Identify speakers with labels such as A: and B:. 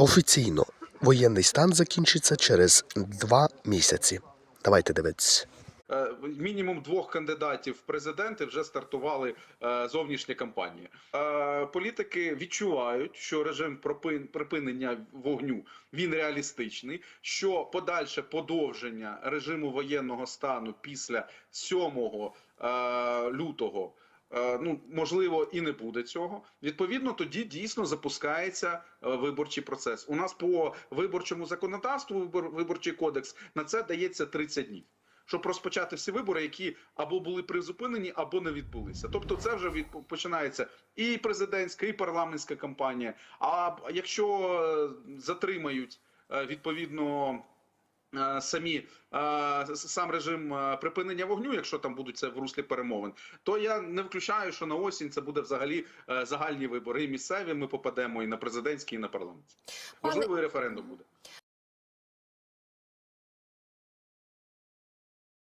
A: Офіційно воєнний стан закінчиться через два місяці. Давайте дивитися.
B: Е, Мінімум двох кандидатів в президенти вже стартували е, зовнішні кампанії. Е, Політики відчувають, що режим припинення вогню він реалістичний. Що подальше подовження режиму воєнного стану після 7 е, лютого. Е, Ну можливо і не буде цього. Відповідно, тоді дійсно запускається е, виборчий процес. У нас по виборчому законодавству вибор- виборчий кодекс на це дається 30 днів щоб розпочати всі вибори, які або були призупинені, або не відбулися. Тобто, це вже від починається і президентська, і парламентська кампанія. А якщо е, затримають відповідно. Е, Самі е, сам режим е, припинення вогню, якщо там будуть це в руслі перемовин, то я не включаю, що на осінь це буде взагалі загальні вибори. І місцеві ми попадемо і на президентські, і на парламентські. Можливо, і референдум буде.